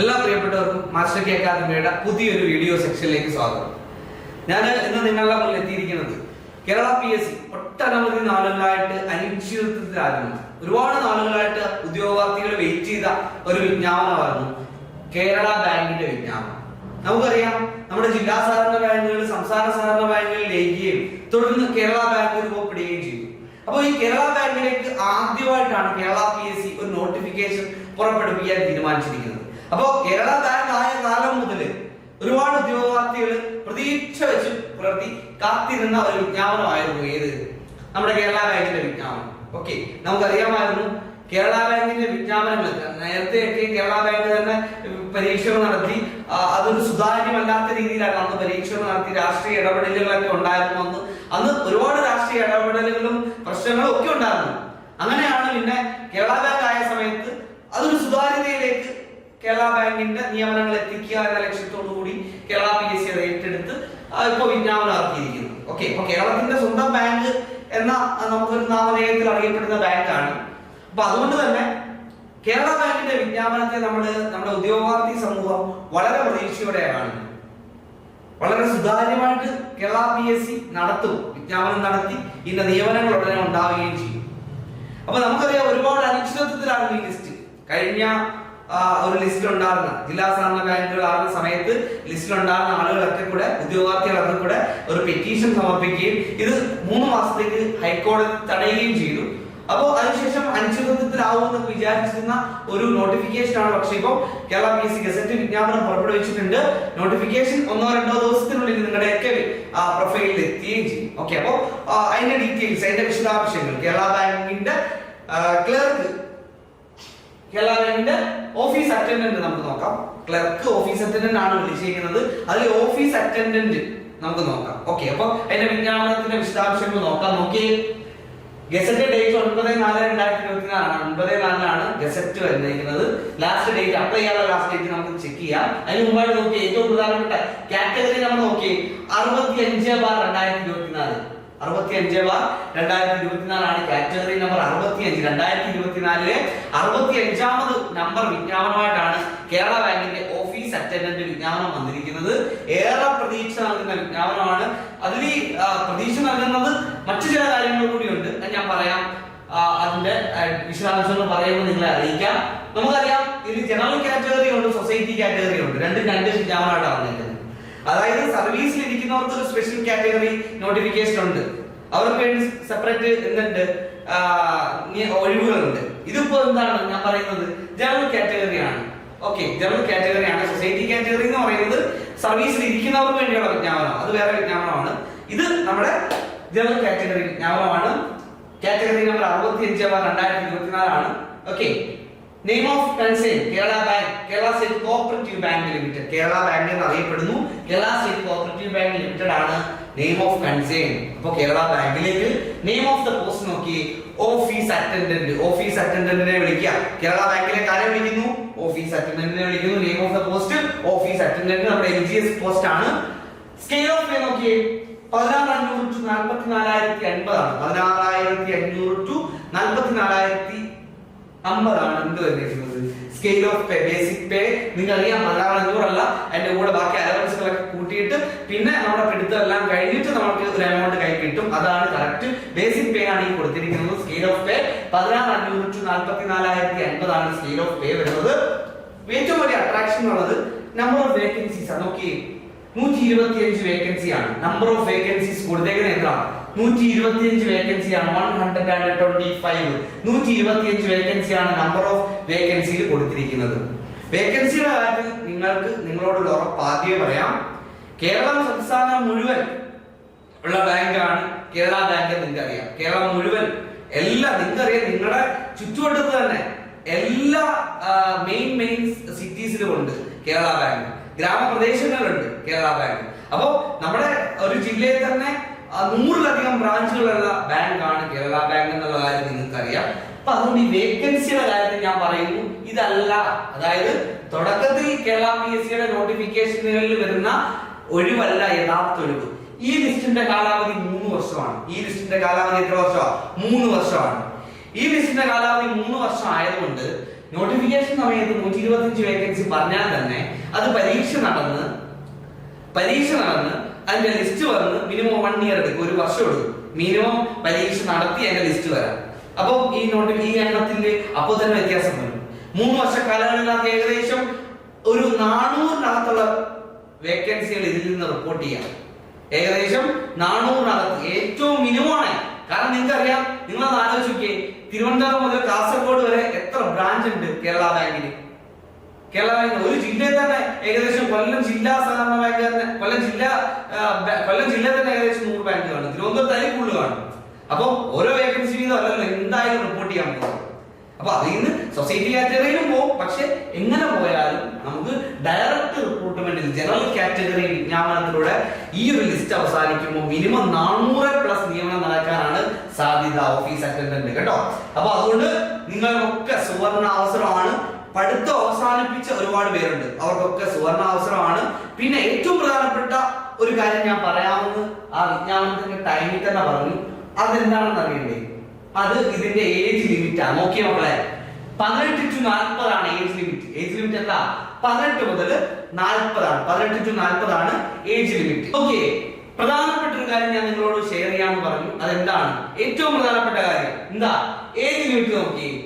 എല്ലാ പ്രിയപ്പെട്ടവർക്കും master K അക്കാദമിയുടെ പുതിയൊരു വീഡിയോ സെക്ഷനിലേക്ക് സ്വാഗതം. ഞാൻ ഇന്ന് നിങ്ങളുടെ മുന്നിൽ എത്തിയിരിക്കുന്നത് കേരള പി എസ് സി ഒട്ടനവധി നാളുകളായിട്ട് അനിശ്ചിതത്വത്തിലായിരുന്നു ഒരുപാട് നാളുകളായിട്ട് ഉദ്യോഗാർത്ഥികൾ വെയിറ്റ് ചെയ്ത ഒരു വിജ്ഞാപനമായിരുന്നു. കേരള ബാങ്കിന്റെ വിജ്ഞാപനം. നമുക്കറിയാം നമ്മുടെ ജില്ലാ സഹകരണ ബാങ്കുകൾ സംസ്ഥാന സഹകരണ ബാങ്കുകൾ ലയിക്കുകയും തുടർന്ന് കേരള ബാങ്ക് രൂപപ്പെടുകയും ചെയ്തു. അപ്പോൾ ഈ കേരള ബാങ്കിലേക്ക് ആദ്യമായിട്ടാണ് കേരള പി എസ് സി ഒരു നോട്ടിഫിക്കേഷൻ പുറപ്പെടുവിക്കാൻ തീരുമാനിച്ചിരിക്കുന്നത്. അപ്പോൾ കേരള ബാങ്ക് ആയ കാലം മുതൽ ഒരുപാട് ഉദ്യോഗാർത്ഥികൾ പ്രതീക്ഷ വെച്ച് പുലർത്തി കാത്തിരുന്ന ഒരു വിജ്ഞാപനമായിരുന്നു ഏത്? നമ്മുടെ കേരള ബാങ്കിന്റെ വിജ്ഞാപനം. ഓക്കെ നമുക്കറിയാമായിരുന്നു കേരള ബാങ്കിന്റെ വിജ്ഞാപനങ്ങൾ. നേരത്തെയൊക്കെ കേരള ബാങ്ക് തന്നെ പരീക്ഷകൾ നടത്തി അതൊരു സുതാര്യമല്ലാത്ത രീതിയിലാണ് അന്ന് പരീക്ഷകൾ നടത്തി രാഷ്ട്രീയ ഇടപെടലുകളൊക്കെ ഉണ്ടായിരുന്നു അന്ന്. അന്ന് ഒരുപാട് രാഷ്ട്രീയ ഇടപെടലുകളും പ്രശ്നങ്ങളും ഒക്കെ ഉണ്ടായിരുന്നു. അങ്ങനെയാണ് പിന്നെ കേരള ബാങ്ക് ആയ സമയത്ത് അതൊരു സുതാര്യതയിലേക്ക് കേരള ബാങ്കിന്റെ നിയമനങ്ങൾ എത്തിക്കുക എന്ന ലക്ഷ്യത്തോടുകൂടി കേരള പി എസ് സി അത് ഏറ്റെടുത്ത് ആ, ഇപ്പൊ വിജ്ഞാപനം ഇറക്കിയിരിക്കുന്നു ഓക്കെ ഇപ്പൊ കേരളത്തിന്റെ സ്വന്തം ബാങ്ക് എന്ന നമുക്കൊരു നാമധേയത്തിൽ അറിയപ്പെടുന്ന ബാങ്കാണ്. അപ്പൊ അതുകൊണ്ട് തന്നെ കേരള ബാങ്കിന്റെ വിജ്ഞാപനത്തെ നമ്മൾ നമ്മുടെ ഉദ്യോഗാർത്ഥി സമൂഹം വളരെ പ്രതീക്ഷയോടെ കാണുന്നത്. വളരെ സുതാര്യമായിട്ട് കേരള പി എസ് സി നടത്തും വിജ്ഞാപനം നടത്തി ഇതിന്റെ നിയമനങ്ങൾ ഉടനെ ഉണ്ടാവുകയും ചെയ്യും. അപ്പൊ നമുക്കറിയാം ഒരുപാട് അനിശ്ചിതത്വത്തിലാണ് ഈ ലിസ്റ്റ്. കഴിഞ്ഞ ഒരു ലിസ്റ്റിൽ ഉണ്ടാകുന്ന ജില്ലാ സഹകരണ ബാങ്കുകൾ ആകുന്ന സമയത്ത് ലിസ്റ്റിൽ ഉണ്ടാകുന്ന ആളുകളൊക്കെ കൂടെ ഉദ്യോഗാർത്ഥികളൊക്കെ കൂടെ ഒരു പെറ്റീഷൻ സമർപ്പിക്കുകയും ഇത് മൂന്ന് മാസത്തേക്ക് ഹൈക്കോടതി തടയുകയും ചെയ്തു. അപ്പോൾ അതിനുശേഷം അനിശ്ചിതത്വത്തിലാവുമെന്ന് വിചാരിച്ചിരുന്ന ഒരു നോട്ടിഫിക്കേഷൻ ആണ്. പക്ഷേ ഇപ്പോൾ കേരള പി സി ഗസറ്റ് വിജ്ഞാപനം പുറപ്പെടുവിച്ചിട്ടുണ്ട്. നോട്ടിഫിക്കേഷൻ ഒന്നോ രണ്ടോ ദിവസത്തിനുള്ളിൽ നിങ്ങളുടെ നിങ്ങളുടെയൊക്കെ പ്രൊഫൈലിൽ എത്തുകയും ചെയ്യും. ഓക്കെ അപ്പോൾ അതിന്റെ ഡീറ്റെയിൽസ് അതിന്റെ വിശദാംശങ്ങൾ കേരള ബാങ്കിന്റെ ക്ലർക്ക് കേരള ഓഫീസ് അറ്റൻഡന്റ് നമുക്ക് നോക്കാം. ക്ലർക്ക് ഓഫീസ് അറ്റൻഡന്റ് ആണ് വിളിച്ചിരിക്കുന്നത്. അതിൽ ഓഫീസ് അറ്റൻഡന്റ് നമുക്ക് നോക്കാം. ഓക്കെ അപ്പൊ അതിന്റെ വിജ്ഞാപനത്തിന്റെ വിശദാംശങ്ങൾ നോക്കാം. നോക്കിയേ. ഗസറ്റ് ഡേറ്റ് ഒൻപത് നാല് രണ്ടായിരത്തി ഇരുപത്തിനാലാണ് ഒൻപത് നാലിനാണ് ഗസറ്റ് വന്നിരിക്കുന്നത്. ലാസ്റ്റ് ഡേറ്റ് അപ്ലൈ ചെയ്യാനുള്ള ലാസ്റ്റ് ഡേറ്റ് നമുക്ക് ചെക്ക് ചെയ്യാം. അതിന് മുമ്പായിട്ട് നോക്കി ഏറ്റവും പ്രധാനപ്പെട്ട കാറ്റഗറി നമ്മൾ നോക്കി അറുപത്തി അഞ്ച് ബാർ രണ്ടായിരത്തി ഇരുപത്തിനാല് അറുപത്തി അഞ്ച് ബാർ രണ്ടായിരത്തി ഇരുപത്തിനാലാണ് കാറ്റഗറി നമ്പർ അറുപത്തി അഞ്ച് രണ്ടായിരത്തി ഇരുപത്തിനാലിലെ അറുപത്തി നമ്പർ വിജ്ഞാപനമായിട്ടാണ് കേരള ബാങ്കിന്റെ ഓഫീസ് അറ്റൻഡന്റ് വിജ്ഞാപനം വന്നിരിക്കുന്നത്. ഏറെ പ്രതീക്ഷ നൽകുന്ന വിജ്ഞാപനമാണ്. അതിൽ ഈ, പ്രതീക്ഷ നൽകുന്നത് മറ്റു ചില കാര്യങ്ങൾ കൂടിയുണ്ട്. ഞാൻ പറയാം. അതിന്റെ വിശദാംശങ്ങൾ പറയുമ്പോൾ നിങ്ങളെ അറിയിക്കാം. നമുക്കറിയാം ഇതിൽ ജനറൽ കാറ്റഗറി ഉണ്ട് സൊസൈറ്റി കാറ്റഗറി ഉണ്ട്. രണ്ടും രണ്ട് വിജ്ഞാപനമായിട്ടാണ് അതായത് സർവീസിൽ ഇരിക്കുന്നവർക്ക് ഒരു സ്പെഷ്യൽ കാറ്റഗറി നോട്ടിഫിക്കേഷൻ ഉണ്ട്. അവർക്ക് വേണ്ടി സെപ്പറേറ്റ് എന്തുണ്ട്? ഒഴിവുകളുണ്ട്. ഇതിപ്പോ എന്താണ് ഞാൻ പറയുന്നത്? ജനറൽ കാറ്റഗറി ആണ്. ഓക്കെ ജനറൽ കാറ്റഗറി ആണ്. സൊസൈറ്റി കാറ്റഗറി എന്ന് പറയുന്നത് സർവീസിൽ ഇരിക്കുന്നവർക്ക് വേണ്ടിയുള്ള വിജ്ഞാപനം അത് വേറെ വിജ്ഞാപനമാണ്. ഇത് നമ്മുടെ ജനറൽ കാറ്റഗറി വിജ്ഞാപനമാണ്. കാറ്റഗറി നമ്പർ അറുപത്തി അഞ്ച് രണ്ടായിരത്തി ഇരുപത്തിനാലാണ് okay name of concern Kerala bank Kerala state cooperative bank limited Kerala bank എന്ന് അറിയപ്പെടുന്നു Kerala state cooperative bank limited ആണ് നെയിം ഓഫ് കൺസേൺ അപ്പോൾ കേരള ബാങ്കിലേക്ക് നെയിം ഓഫ് ദ പോസ്റ്റ് നോക്കി. ഓഫീസ് അറ്റൻഡന്റ് ഓഫീസ് അറ്റൻഡന്റിനെ വിളിക്കുക. കേരള ബാങ്കിലേക്ക് ആരെ വിളിക്കുന്നു? ഓഫീസ് അറ്റൻഡന്റിനെ വിളിക്കുന്നു. Name of the post office attendant നമ്മുടെ എൻ ജി എസ് പോസ്റ്റ് ആണ്. സ്കെയിൽ ഓഫ് പേ നോക്കിയേ. പതിനാറ് അഞ്ഞൂറ് ടു നാൽപ്പത്തി നാലായിരത്തി അൻപതാണ്. പതിനാറായിരത്തി അഞ്ഞൂറ് ടു നാൽപ്പത്തി നാലായിരത്തി അമ്പതാണ് എന്ത് വന്നിരിക്കുന്നത് scale of pay basic pay നിങ്ങൾ അറിയാം പതിനാറ് അഞ്ഞൂറല്ല അതിന്റെ കൂടെ ബാക്കി അലവൻസുകളൊക്കെ കൂട്ടിയിട്ട് പിന്നെ നമ്മുടെ പിടുത്തെല്ലാം കഴിഞ്ഞിട്ട് നമുക്ക് ഒരു എമൗണ്ട് കൈ കിട്ടും. അതാണ് കറക്റ്റ് ബേസിക് പേ ആണ് ഈ കൊടുത്തിരിക്കുന്നത് സ്കെയിൽ ഓഫ് പേ പതിനാറ് അഞ്ഞൂറ് ടു നാൽപ്പത്തി നാലായിരത്തി അൻപതാണ് സ്കെയിൽ ഓഫ് പേ വരുന്നത്. ഏറ്റവും വലിയ അട്രാക്ഷൻ ഉള്ളത് നമ്പർ ഓഫ് വേക്കൻസീസ് നോക്കി നൂറ്റി ഇരുപത്തി അഞ്ച് വേക്കൻസി ആണ്. നമ്പർ ഓഫ് വേക്കൻസീസ് കൊടുത്തേക്കുന്ന എന്താണ്? നൂറ്റി ഇരുപത്തിയഞ്ച് വേക്കൻസി ആണ് one hundred and twenty five നൂറ്റി ഇരുപത്തിയഞ്ച് നമ്പർ ഓഫ് വേക്കൻസിയിൽ കൊടുത്തിരിക്കുന്നത് വേക്കൻസിയുടെ കാര്യത്തിൽ നിങ്ങൾക്ക് നിങ്ങളോടുള്ള ഉറപ്പ് ആദ്യമേ പറയാം. കേരള സംസ്ഥാനം മുഴുവൻ ഉള്ള ബാങ്കാണ് കേരള ബാങ്ക് നിങ്ങൾക്ക് അറിയാം കേരളം മുഴുവൻ എല്ലാ നിങ്ങൾക്കറിയാം നിങ്ങളുടെ ചുറ്റുവട്ടത്ത് തന്നെ എല്ലാ മെയിൻ മെയിൻ സിറ്റീസിലും ഉണ്ട് കേരള ബാങ്ക്. ഗ്രാമപ്രദേശങ്ങളിലുണ്ട് കേരള ബാങ്ക്. അപ്പോ നമ്മുടെ ഒരു ജില്ലയിൽ തന്നെ നൂറിലധികം ബ്രാഞ്ചുകളുള്ള ബാങ്കാണ് കേരള ബാങ്ക് എന്നുള്ള കാര്യം നിങ്ങൾക്ക് അറിയാം അപ്പൊ അതുകൊണ്ട് ഈ വേക്കൻസിയുടെ കാര്യത്തിൽ ഞാൻ പറയുന്നു ഇതല്ല. അതായത് തുടക്കത്തിൽ കേരള പി എസ് സിയുടെ നോട്ടിഫിക്കേഷനുകളിൽ വരുന്ന ഒഴിവല്ല യഥാർത്ഥ ഒഴിവ്. ഈ ലിസ്റ്റിന്റെ കാലാവധി മൂന്ന് വർഷമാണ്. ഈ ലിസ്റ്റിന്റെ കാലാവധി എത്ര വർഷമാണ് മൂന്ന് വർഷമാണ്. ഈ ലിസ്റ്റിന്റെ കാലാവധി മൂന്ന് വർഷം ആയതുകൊണ്ട് നോട്ടിഫിക്കേഷൻ സമയത്ത് നൂറ്റി ഇരുപത്തിയഞ്ച് വേക്കൻസി പറഞ്ഞാൽ തന്നെ അത് പരീക്ഷ നടന്ന് പരീക്ഷ നടന്ന് അതിന്റെ ലിസ്റ്റ് വന്ന് മിനിമം വൺ ഇയർ എടുക്കും ഒരു വർഷം എടുക്കും. മിനിമം പരീക്ഷ നടത്തി അതിന്റെ ലിസ്റ്റ് വരാം. അപ്പോൾ ഈ നോട്ടി ഈ എണ്ണത്തിന്റെ അപ്പോൾ തന്നെ വ്യത്യാസം വരും. മൂന്ന് വർഷ കാലങ്ങളിലാണ് ഏകദേശം ഒരു നാനൂറിനകത്തുള്ള വേക്കൻസികൾ ഇതിൽ നിന്ന് റിപ്പോർട്ട് ചെയ്യാം. ഏകദേശം നാനൂറിനകത്ത് ഏറ്റവും മിനിമമാണ് കാരണം നിങ്ങൾക്ക് അറിയാം നിങ്ങൾ ആലോചിക്കേ തിരുവനന്തപുരം മുതൽ കാസർഗോഡ് വരെ എത്ര ബ്രാഞ്ച് ഉണ്ട് കേരള ബാങ്കിന് കേരള ഒരു ജില്ലയിൽ തന്നെ ഏകദേശം കൊല്ലം ജില്ലാ സഹകരണ ബാങ്ക് തന്നെ കൊല്ലം ജില്ല കൊല്ലം ജില്ലയിൽ തന്നെ ഏകദേശം നൂറ് ബാങ്ക് കാണും. തിരുവനന്തപുരത്ത് അതിൽ കൂടുതൽ കാണും. അപ്പൊ ഓരോ വേക്കൻസി വീതം എന്തായാലും റിപ്പോർട്ട് ചെയ്യാൻ പോകും അപ്പൊ അതിൽ നിന്ന് സൊസൈറ്റി കാറ്റഗറിയിലും പോകും പക്ഷെ എങ്ങനെ പോയാലും നമുക്ക് ഡയറക്റ്റ് റിക്രൂട്ട്മെന്റിൽ ജനറൽ കാറ്റഗറി വിജ്ഞാപനത്തിലൂടെ ഈ ഒരു ലിസ്റ്റ് അവസാനിക്കുമ്പോൾ മിനിമം നാനൂറ് പ്ലസ് നിയമനം നടക്കാനാണ് സാധ്യത ഓഫീസ് അറ്റൻഡന്റ് കേട്ടോ? അപ്പൊ അതുകൊണ്ട് നിങ്ങൾക്കൊക്കെ സുവർണ അവസരമാണ് പഠിത്തം അവസാനിപ്പിച്ച ഒരുപാട് പേരുണ്ട്. അവർക്കൊക്കെ സുവർണ അവസരമാണ്. പിന്നെ ഏറ്റവും പ്രധാനപ്പെട്ട ഒരു കാര്യം ഞാൻ പറയാമെന്ന് ആ വിജ്ഞാപനത്തിന്റെ ടൈമിൽ തന്നെ പറഞ്ഞു. അതെന്താണെന്ന് അറിയണ്ടേ? അത് ഇതിന്റെ ഏജ് ലിമിറ്റ് ആണ്. നോക്കിയ മക്കളെ. പതിനെട്ട് ടു നാൽപ്പതാണ് ഏജ് ലിമിറ്റ് ഏജ് ലിമിറ്റ് എന്താ? പതിനെട്ട് മുതൽ നാൽപ്പതാണ് പതിനെട്ട് ടു നാൽപ്പതാണ് ഏജ് ലിമിറ്റ് ഓക്കെ പ്രധാനപ്പെട്ട ഒരു കാര്യം ഞാൻ നിങ്ങളോട് ഷെയർ ചെയ്യാമെന്ന് പറഞ്ഞു. അതെന്താണ്? ഏറ്റവും പ്രധാനപ്പെട്ട കാര്യം. എന്താ? ഏജ് ലിമിറ്റ് നോക്കി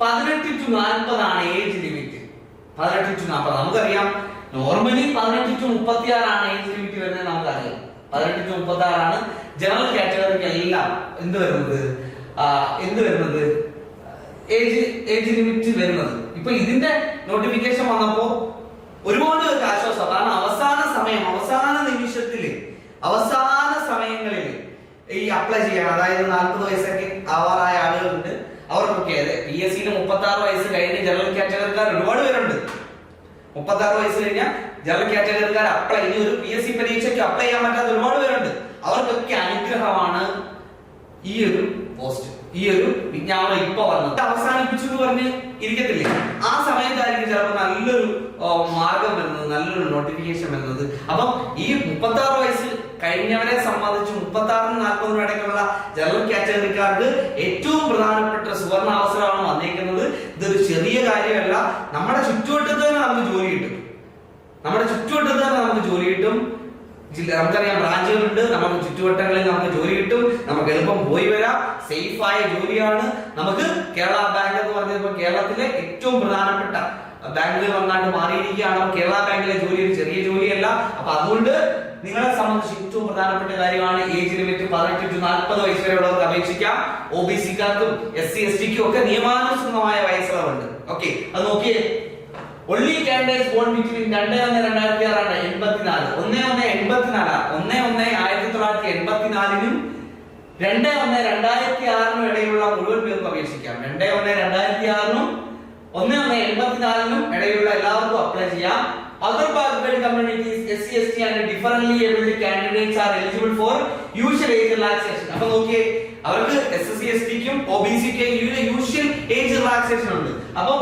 പതിനെട്ട് ടു നാൽപ്പതാണ് ഏജ് ലിമിറ്റ് പതിനെട്ട് ടു നാൽപ്പത്. നമുക്കറിയാം. നോർമലി പതിനെട്ട് ടു മുപ്പത്തി ആറാണ് ഏജ് ലിമിറ്റ് വരുന്നത് നമുക്കറിയാം. പതിനെട്ട് ടു മുപ്പത്തി ആറാണ് ജനറൽ കാറ്റഗറിക്ക് എല്ലാം എന്ത് വരുന്നത്? എന്ത് വരുന്നത്? ഏജ് ഏജ് ലിമിറ്റ് വരുന്നത്. ഇപ്പൊ ഇതിന്റെ നോട്ടിഫിക്കേഷൻ വന്നപ്പോ ഒരുപാട് പേർക്ക് ആശ്വാസം. കാരണം അവസാന സമയം അവസാന നിമിഷത്തിൽ അവസാന സമയങ്ങളിൽ ഈ അപ്ലൈ ചെയ്യാൻ അതായത് നാൽപ്പത് വയസ്സൊക്കെ ആവാറായ ആളുകളുണ്ട്. അവർക്കൊക്കെ അതെ പി എസ് സിയിൽ മുപ്പത്തി ആറ് വയസ്സ് കഴിഞ്ഞ് ജനറൽ കാറ്റഗറിക്കാർ ഒരുപാട് പേരുണ്ട്. മുപ്പത്തി ആറ് വയസ്സ് കഴിഞ്ഞാൽ ജനറൽ കാറ്റഗറിക്കാർ അപ്ലൈ ഇനി ഒരു പി എസ് സി പരീക്ഷയ്ക്ക് അപ്ലൈ ചെയ്യാൻ പറ്റാത്ത ഒരുപാട് പേരുണ്ട്. അവർക്കൊക്കെ അനുഗ്രഹമാണ് ഈ ഒരു പോസ്റ്റ് ഈ ഒരു വിജ്ഞാപനം ഇപ്പൊ വന്നത്. അവസാനിപ്പിച്ചു എന്ന് പറഞ്ഞ് ഇരിക്കത്തില്ലേ? ആ സമയത്തായിരിക്കും ചിലപ്പോൾ നല്ലൊരു മാർഗം വരുന്നത് നല്ലൊരു നോട്ടിഫിക്കേഷൻ വരുന്നത്. അപ്പം ഈ മുപ്പത്തി ആറ് വയസ്സ് കഴിഞ്ഞവരെ സംബന്ധിച്ച് മുപ്പത്തി ആറിനും നാൽപ്പതിനും ഇടയ്ക്കുള്ള ജനറൽ കാറ്റഗറിക്കാർക്ക് ഏറ്റവും പ്രധാനപ്പെട്ട സുവർണ അവസരമാണ് വന്നിരിക്കുന്നത്. ഇതൊരു ചെറിയ കാര്യമല്ല. നമ്മുടെ ചുറ്റുവട്ടത്ത് തന്നെ നമുക്ക് ജോലി കിട്ടും. നമ്മുടെ ചുറ്റുവട്ടത്ത് തന്നെ നമുക്ക് ജോലി കിട്ടും. നമുക്കറിയാം ബ്രാഞ്ചുകളുണ്ട്. നമുക്ക് ചുറ്റുവട്ടങ്ങളിൽ നമുക്ക് ജോലി കിട്ടും. നമുക്ക് എളുപ്പം പോയി വരാം. സേഫ് ആയ ജോലിയാണ്. നമുക്ക് കേരള ബാങ്ക് എന്ന് പറഞ്ഞപ്പോൾ കേരളത്തിലെ ഏറ്റവും പ്രധാനപ്പെട്ട ബാങ്കുകൾ ഒന്നായിട്ട് മാറിയിരിക്കുകയാണ്. കേരള ബാങ്കിലെ ജോലി ഒരു ചെറിയ ജോലിയല്ല. അപ്പൊ അതുകൊണ്ട് നിങ്ങളെ സംബന്ധിച്ച് ഏറ്റവും പ്രധാനപ്പെട്ട കാര്യമാണ് ഏജ് ലിമിറ്റ് പതിനെട്ട് ടു നാൽപ്പത് വയസ്സ് വരെയുള്ളവർക്ക് അപേക്ഷിക്കാം. ഒ ബി സിക്കാർക്കും എസ് സി എസ് ടിക്കും ഒക്കെ നിയമാനുസൃതമായ വയസ്സുകളുണ്ട് ഓക്കെ അത് നോക്കിയേ. ഒള്ളി കാൻഡിഡേറ്റ്സ് ബോൺ ബിറ്റ്വീൻ രണ്ട് ഒന്ന് രണ്ടായിരത്തി ആറാണ് എൺപത്തിനാല്. ഒന്ന് ഒന്ന് എൺപത്തിനാല് ഒന്ന് ഒന്ന് ആയിരത്തി തൊള്ളായിരത്തി എൺപത്തിനാലിനും രണ്ട് ഒന്ന് രണ്ടായിരത്തി ആറിനും ഇടയിലുള്ള മുഴുവൻ പേർക്കും അപേക്ഷിക്കാം. രണ്ട് ഒന്ന് രണ്ടായിരത്തി ആറിനും ഒന്ന് ഒന്ന് എൺപത്തിനാലിനും ഇടയിലുള്ള എല്ലാവർക്കും അപ്ലൈ ചെയ്യാം. Other backward communities SC ST and differently abled candidates are eligible for usual age relaxation. അപ്പൊ നോക്കിയേ അവർക്ക് എസ് എസ് സി എസ് ടിക്കും ഒ ബി സിക്കും യൂഷ്വൽ ഏജ് റിലാക്സേഷൻ ഉണ്ട്. അപ്പൊ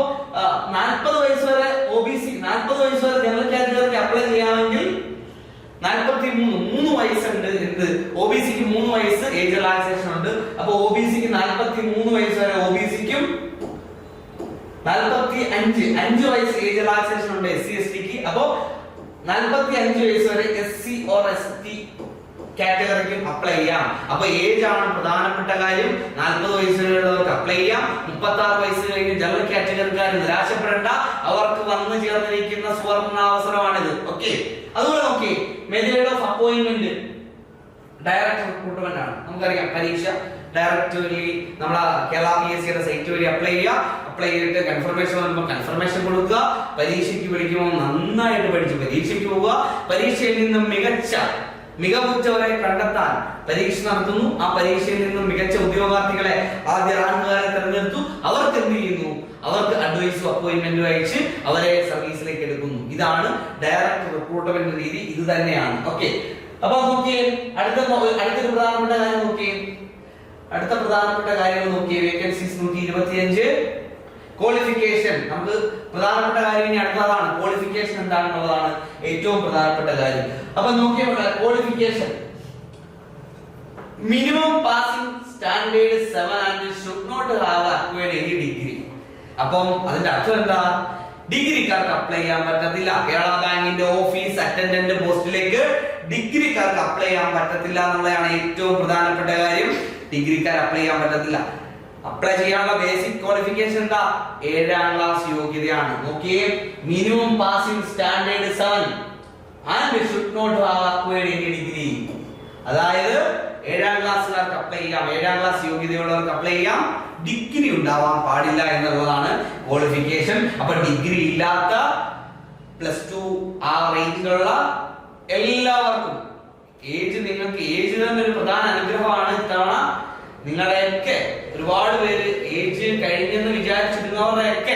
നാൽപ്പത് വയസ്സ് വരെ ഒ ബി സി നാൽപ്പത് വയസ്സ് വരെ ജനറൽ കാറ്റഗറിക്ക് അപ്ലൈ ചെയ്യാമെങ്കിൽ നാൽപ്പത്തി മൂന്ന് മൂന്ന് വയസ്സുണ്ട് എന്ത്? ഒ ബി സിക്ക് മൂന്ന് വയസ്സ് ഏജ് റിലാക്സേഷൻ ഉണ്ട്. അപ്പൊ ഒ ബി സിക്ക് നാൽപ്പത്തി മൂന്ന് വയസ്സ് വരെ ഒ ബി സിക്കും നാൽപ്പത്തി അഞ്ച് അഞ്ച് വയസ്സ് ഏജ് റിലാക്സേഷൻ ഉണ്ട് എസ് സി എസ് ടിക്ക് അപ്പോ നാൽപ്പത്തി അഞ്ച് വയസ്സ് വരെ S C or S T കാറ്റഗറിക്കും apply ചെയ്യാം. അപ്പൊ ഏജ് ആണ് പ്രധാനപ്പെട്ട കാര്യം. നാൽപ്പത് വയസ്സുള്ളവർക്ക് അപ്ലൈ ചെയ്യാം. മുപ്പത്തി ആറ് വയസ്സ് കഴിഞ്ഞ് ജനറൽ കാറ്റഗറിക്കാർ നിരാശപ്പെടേണ്ട. അവർക്ക് വന്നു ചേർന്നിരിക്കുന്ന സുവർണാവസരമാണിത്. ഓക്കെ അതുപോലെ നോക്കി method of appointment direct recruitment ആണ്. നമുക്കറിയാം പരീക്ഷ ഡയറക്റ്റ് വഴി നമ്മളെ കേരള പി എസ് സിയുടെ സൈറ്റ് വഴി അപ്ലൈ ചെയ്യുക അപ്ലൈ ചെയ്തിട്ട് കൺഫർമേഷൻ വരുമ്പോൾ കൺഫർമേഷൻ കൊടുക്കുക പരീക്ഷയ്ക്ക് വിളിക്കുമ്പോൾ നന്നായിട്ട് പഠിച്ച് പരീക്ഷയ്ക്ക് പോവുക. പരീക്ഷയിൽ നിന്നും മികച്ച മികവുറ്റവരെ കണ്ടെത്താൻ പരീക്ഷ നടത്തുന്നു. ആ പരീക്ഷയിൽ നിന്നും മികച്ച ഉദ്യോഗാർത്ഥികളെ ആദ്യ റാങ്കുകാരെ തെരഞ്ഞെടുത്തു. അവർക്ക് എന്ത് ചെയ്യുന്നു? അവർക്ക് അഡ്വൈസും അപ്പോയിന്റ്മെന്റും അയച്ച് അവരെ സർവീസിലേക്ക് എടുക്കുന്നു. ഇതാണ് ഡയറക്റ്റ് റിക്രൂട്ട്മെന്റ് രീതി. ഇത് തന്നെയാണ്. ഓക്കെ അപ്പൊ നോക്കിയേ അടുത്ത അടുത്തൊരു പ്രധാനപ്പെട്ട കാര്യം നോക്കിയേ. അടുത്ത പ്രധാനപ്പെട്ട കാര്യങ്ങൾ നോക്കിയേ. വേക്കൻസീസ് നൂറ്റി ഇരുപത്തിയഞ്ച്. ക്വാളിഫിക്കേഷൻ നമുക്ക് പ്രധാനപ്പെട്ട കാര്യം ഇനി അടുത്തതാണ്. ക്വാളിഫിക്കേഷൻ എന്താണെന്നുള്ളതാണ് ഏറ്റവും പ്രധാനപ്പെട്ട കാര്യം. അപ്പൊ നോക്കിയേ qualification minimum passing standard seven and should not have acquired any degree അപ്പം അതിന്റെ അർത്ഥം എന്താ? ഡിഗ്രിക്കാർക്ക് അപ്ലൈ ചെയ്യാൻ പറ്റത്തില്ല. കേരള ബാങ്കിന്റെ ഓഫീസ് അറ്റൻഡന്റ് പോസ്റ്റിലേക്ക് ഡിഗ്രിക്കാർക്ക് അപ്ലൈ ചെയ്യാൻ പറ്റത്തില്ല എന്നുള്ളതാണ് ഏറ്റവും പ്രധാനപ്പെട്ട കാര്യം. ഡിഗ്രിക്കാർ അപ്ലൈ ചെയ്യാൻ പറ്റത്തില്ല. അപ്ലൈ ചെയ്യാനുള്ള ബേസിക് ക്വാളിഫിക്കേഷൻ എന്താ? ഏഴാം ക്ലാസ് യോഗ്യതയാണ്. നോക്കിയേ minimum passing standard seven and should not have acquired any degree അതായത് ഏഴാം ക്ലാസ്സുകാർക്ക് അപ്ലൈ ചെയ്യാം? ഏഴാം ക്ലാസ് യോഗ്യതയുള്ളവർക്ക് അപ്ലൈ ചെയ്യാം. ഡിഗ്രി ഉണ്ടാവാൻ പാടില്ല എന്നുള്ളതാണ് ക്വാളിഫിക്കേഷൻ അപ്പൊ ഡിഗ്രി ഇല്ലാത്ത പ്ലസ് ടു ആ റേഞ്ചിലുള്ള എല്ലാവർക്കും ഏജ് നിങ്ങൾക്ക് ഏജ് തന്നെ ഒരു പ്രധാന അനുഗ്രഹമാണ് ഇത്തവണ നിങ്ങളുടെയൊക്കെ ഒരുപാട് പേര് ഏജ് കഴിഞ്ഞെന്ന് വിചാരിച്ചിരുന്നവരെയൊക്കെ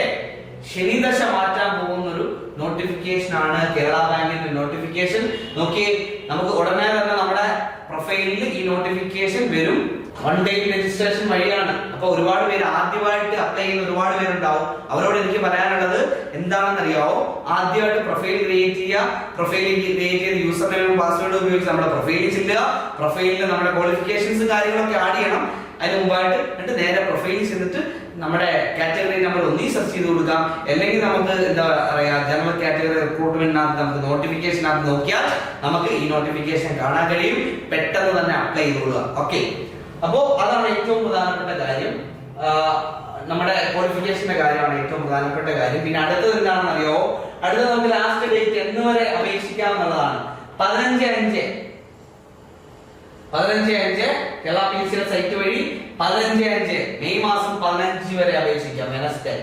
ശനിദശ മാറ്റാൻ പോകുന്ന ഒരു നോട്ടിഫിക്കേഷൻ ആണ് കേരള ബാങ്കിന്റെ നോട്ടിഫിക്കേഷൻ നോക്കി നമുക്ക് ഉടനെ തന്നെ നമ്മുടെ പ്രൊഫൈലിൽ ഈ നോട്ടിഫിക്കേഷൻ വരും. വൺ ഡേ രജിസ്ട്രേഷൻ വഴിയാണ്. അപ്പൊ ഒരുപാട് പേര് ആദ്യമായിട്ട് അപ്ലൈ ചെയ്യുന്ന ഒരുപാട് പേരുണ്ടാവും. അവരോട് എനിക്ക് പറയാനുള്ളത് എന്താണെന്ന് അറിയാവോ ആദ്യമായിട്ട് പ്രൊഫൈൽ ക്രിയേറ്റ് ചെയ്യുക. പ്രൊഫൈൽ ക്രിയേറ്റ് ചെയ്ത് യൂസർ നെയിമും പാസ്വേഡും ഉപയോഗിച്ച് നമ്മുടെ പ്രൊഫൈലിൽ ചെല്ലുക. പ്രൊഫൈലിൽ നമ്മുടെ ക്വാളിഫിക്കേഷൻസ് കാര്യങ്ങളൊക്കെ ആഡ് ചെയ്യണം. അതിന് മുമ്പായിട്ട് എന്നിട്ട് നേരെ പ്രൊഫൈലിൽ ചെന്നിട്ട് നമ്മുടെ കാറ്റഗറി നമ്പർ ഒന്നീ സെർച്ച് ചെയ്ത് കൊടുക്കാം. അല്ലെങ്കിൽ നമുക്ക് എന്താ പറയാ ജനറൽ കാറ്റഗറി റിക്രൂട്ട്മെന്റിനകത്ത് നമുക്ക് നോട്ടിഫിക്കേഷനകത്ത് നോക്കിയാൽ നമുക്ക് ഈ നോട്ടിഫിക്കേഷൻ കാണാൻ കഴിയും. പെട്ടെന്ന് തന്നെ അപ്ലൈ ചെയ്തോളുക ഓക്കെ അപ്പോ അതാണ് ഏറ്റവും പ്രധാനപ്പെട്ട കാര്യം. നമ്മുടെ ക്വാളിഫിക്കേഷന്റെ കാര്യമാണ് ഏറ്റവും പ്രധാനപ്പെട്ട കാര്യം. പിന്നെ അടുത്തത് എന്താണെന്ന് അറിയോ അടുത്തത് നമുക്ക് ലാസ്റ്റ് ഡേറ്റ് എന്ന് വരെ അപേക്ഷിക്കാം എന്നുള്ളതാണ്. പതിനഞ്ച് അഞ്ച്. പതിനഞ്ച് അഞ്ച് കേരള പി സിയുടെ സൈറ്റ് വഴി പതിനഞ്ച് അഞ്ച് മെയ് മാസം പതിനഞ്ച് വരെ അപേക്ഷിക്കാം. വെനസ്ഡേ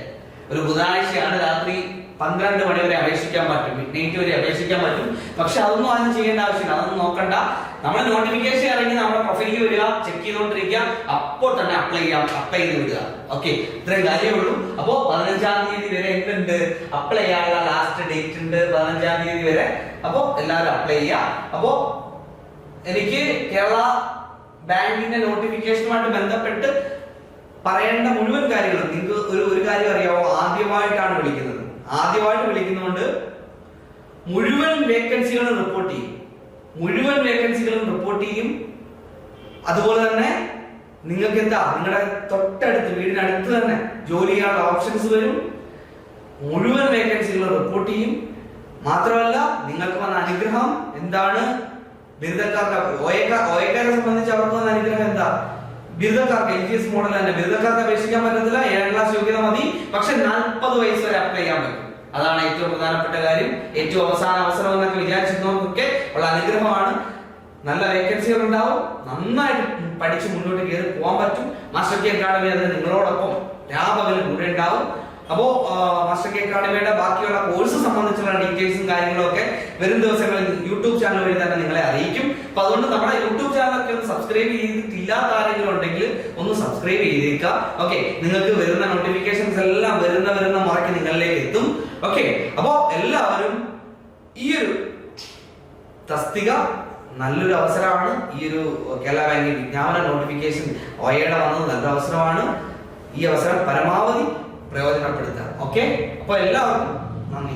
ഒരു ബുധനാഴ്ചയാണ് രാത്രി പന്ത്രണ്ട് മണി വരെ അപേക്ഷിക്കാൻ പറ്റും. മിഡ്നൈറ്റ് വരെ അപേക്ഷിക്കാൻ പറ്റും. പക്ഷെ അതൊന്നും ആരും ചെയ്യേണ്ട ആവശ്യമില്ല. അതൊന്നും നോക്കണ്ട. നമ്മൾ നോട്ടിഫിക്കേഷൻ ഇറങ്ങി നമ്മുടെ പ്രൊഫൈലിൽ വരിക ചെക്ക് ചെയ്തുകൊണ്ടിരിക്കുക. അപ്പോൾ തന്നെ അപ്ലൈ ചെയ്യാം. അപ്ലൈ ചെയ്ത് വിടുക. ഓക്കെ ഇത്രയും കാര്യമേ ഉള്ളൂ. അപ്പോ പതിനഞ്ചാം തീയതി വരെ എന്തുണ്ട്? അപ്ലൈ ചെയ്യാനുള്ള ലാസ്റ്റ് ഡേറ്റ് ഉണ്ട് പതിനഞ്ചാം തീയതി വരെ. അപ്പോ എല്ലാവരും അപ്ലൈ ചെയ്യാം അപ്പോ എനിക്ക് കേരള ബാങ്കിന്റെ നോട്ടിഫിക്കേഷനുമായിട്ട് ബന്ധപ്പെട്ട് പറയേണ്ട മുഴുവൻ കാര്യങ്ങളും നിങ്ങൾക്ക് ഒരു ഒരു കാര്യം അറിയാവോ? ആദ്യമായിട്ടാണ് വിളിക്കുന്നത്. ആദ്യമായിട്ട് വിളിക്കുന്നതുകൊണ്ട് മുഴുവൻ വേക്കൻസികളും റിപ്പോർട്ട് ചെയ്യും. മുഴുവൻ വേക്കൻസികളും റിപ്പോർട്ട് ചെയ്യും. അതുപോലെ തന്നെ നിങ്ങൾക്ക് എന്താ? നിങ്ങളുടെ തൊട്ടടുത്ത് വീടിനടുത്ത് തന്നെ ജോലി ചെയ്യാനുള്ള ഓപ്ഷൻസ് വരും. മുഴുവൻ വേക്കൻസികളും റിപ്പോർട്ട് ചെയ്യും. മാത്രമല്ല നിങ്ങൾക്ക് വന്ന അനുഗ്രഹം എന്താണ്? ബിരുദക്കാർക്ക് ഒയക്കാരെ സംബന്ധിച്ച് അവർക്ക് വന്ന അനുഗ്രഹം എന്താ? ബിരുദക്കാർക്ക് എൽ ജി എസ് മോഡൽ തന്നെ ബിരുദക്കാർക്ക് അപേക്ഷിക്കാൻ പറ്റത്തില്ല. ഏഴാം ക്ലാസ് യോഗ്യത മതി. പക്ഷെ നാൽപ്പത് വയസ്സ് വരെ അപ്ലൈ ചെയ്യാൻ പറ്റും. അതാണ് ഏറ്റവും പ്രധാനപ്പെട്ട കാര്യം. ഏറ്റവും അവസാന അവസരം എന്നൊക്കെ വിചാരിച്ചിരുന്നവർക്കൊക്കെ ഉള്ള അനുഗ്രഹമാണ്. നല്ല വേക്കൻസികൾ ഉണ്ടാവും. നന്നായിട്ട് പഠിച്ച് മുന്നോട്ട് കയറി പോകാൻ പറ്റും. മാസ്റ്റർ കെ അക്കാഡമി അത് നിങ്ങളോടൊപ്പം രാപകൽ കൂടെ ഉണ്ടാവും. അപ്പോ മാസ്റ്റർ കെ അക്കാഡമിയുടെ ബാക്കിയുള്ള കോഴ്സ് സംബന്ധിച്ചുള്ള ഡീറ്റെയിൽസും കാര്യങ്ങളും ഒക്കെ വരും ദിവസങ്ങളിൽ യൂട്യൂബ് ചാനൽ വഴി തന്നെ നിങ്ങളെ അറിയിക്കും. അപ്പൊ അതുകൊണ്ട് നമ്മുടെ യൂട്യൂബ് ചാനലൊക്കെ ഒന്ന് സബ്സ്ക്രൈബ് ചെയ്തിട്ടില്ലാത്ത ആരെങ്കിലും ഉണ്ടെങ്കിൽ ഒന്ന് സബ്സ്ക്രൈബ് ചെയ്തേക്കാം ഓക്കെ നിങ്ങൾക്ക് വരുന്ന നോട്ടിഫിക്കേഷൻസ് എല്ലാം വരുന്ന വരുന്ന മുറയ്ക്ക് നിങ്ങളിലേക്ക് എത്തും. ഓക്കെ അപ്പോ എല്ലാവരും ഈ ഒരു തസ്തിക നല്ലൊരു അവസരമാണ്. ഈ ഒരു കേരള ബാങ്കിൽ വിജ്ഞാപന നോട്ടിഫിക്കേഷൻ ഒയയുടെ വന്നത് നല്ലൊരു അവസരമാണ്. ഈ അവസരം പരമാവധി പ്രയോജനപ്പെടുത്താം ഓക്കെ അപ്പൊ എല്ലാവർക്കും നന്ദി